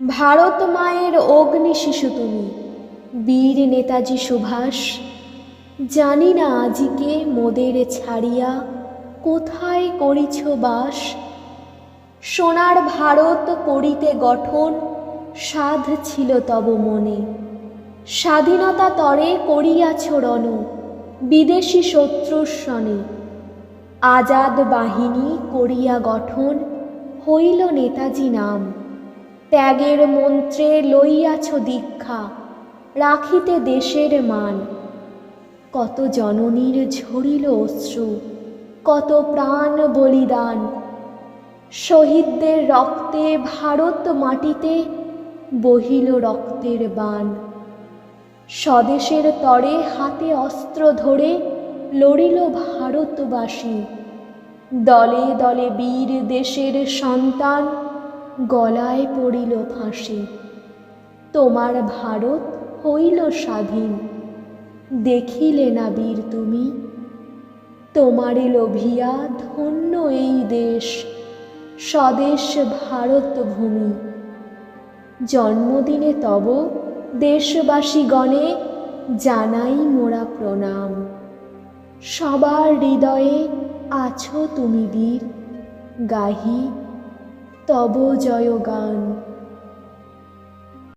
ভারত মায়ের অগ্নি শিশু তুমি। বীর নেতাজি সুভাষ, জানি না আজিকে মোদের ছাড়িয়া কোথায় করিছ বাস। সোনার ভারত করিতে গঠন সাধ ছিল তব মনে। স্বাধীনতা তরে করিয়াছ রণ বিদেশি শত্রুর সনে। আজাদ বাহিনী করিয়া গঠন হইল নেতাজি নাম। ত্যাগের মন্ত্রে লইয়াছ দীক্ষা, রাখিতে দেশের মান। কত জননীর ঝরিল অশ্রু, কত প্রাণ বলিদান। শহীদদের রক্তে ভারত মাটিতে বহিল রক্তের বান। স্বদেশের তরে হাতে অস্ত্র ধরে লড়িল ভারতবাসী। দলে দলে বীর দেশের সন্তান গলায় পড়িল ফাঁসি। তোমার ভারত হইল স্বাধীন। দেখিলে না বীর তুমি। তোমারে লোভিয়া ধন্য এই দেশ। স্বদেশ ভারত ভূমি। জন্মদিনে তব দেশবাসীগণে জানাই মোরা প্রণাম। সবার হৃদয়ে আছো তুমি বীর। গাহি তব জয়গান